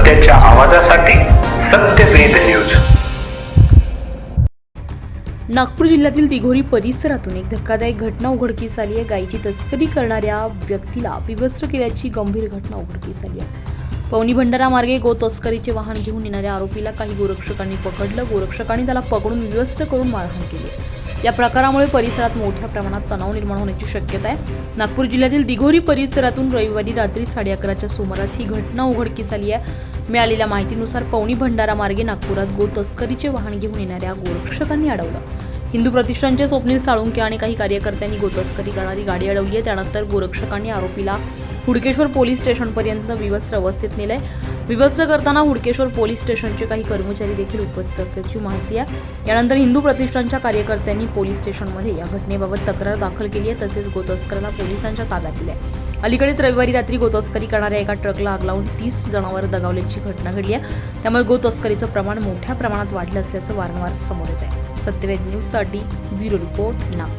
सत्याच्या आवाजासाठी सत्यवेद न्यूज. नागपूर जिल्ह्यातील दिघोरी परिसरातून एक धक्कादायक घटना उघडकीस आली आहे. गायीची तस्करी करणाऱ्या व्यक्तीला विवस्त्र केल्याची गंभीर घटना उघडकीस आली आहे. पवनी भंडारा मार्गे गो तस्करीचे वाहन घेऊन येणाऱ्या आरोपीला काही गोरक्षकांनी पकडलं. गोरक्षकांनी त्याला पकडून विवस्त्र करून मारहाण केली या प्रकारामुळे परिसरात मोठ्या प्रमाणात तणाव निर्माण होण्याची शक्यता आहे. नागपूर जिल्ह्यातील दिघोरी परिसरातून रविवारी रात्री साडे अकराच्या सुमारास ही घटना उघडकीस आली आहे. मिळालेल्या माहितीनुसार पवनी भंडारा मार्गे नागपुरात गो तस्करीचे वाहन घेऊन येणाऱ्या गोरक्षकांनी अडवलं. हिंदू प्रतिष्ठानचे स्वप्नील साळुंके आणि काही कार्यकर्त्यांनी गोतस्करी करणारी गाडी अडवली आहे. त्यानंतर गोरक्षकांनी आरोपीला हुडकेश्वर पोलीस स्टेशनपर्यंत विवस्त्र अवस्थेत नेलं आहे विवस्त्र करताना हुडकेश्वर पोलीस स्टेशनचे काही कर्मचारी देखील उपस्थित असल्याची माहिती आहे. यानंतर हिंदू प्रतिष्ठानच्या कार्यकर्त्यांनी पोलीस स्टेशनमध्ये या घटनेबाबत तक्रार दाखल केली आहे तसेच गोतस्कराला पोलिसांच्या ताब्यात दिल्या. अलीकडेच रविवारी रात्री गोतस्करी करणाऱ्या एका ट्रकला आग लावून तीस जनावर दगावल्याची घटना घडली आहे. त्यामुळे गोतस्करीचं प्रमाण मोठ्या प्रमाणात वाढलं असल्याचं वारंवार समोर येत आहे. सत्यवेद न्यूजसाठी ब्युरो रिपोर्ट नागपूर.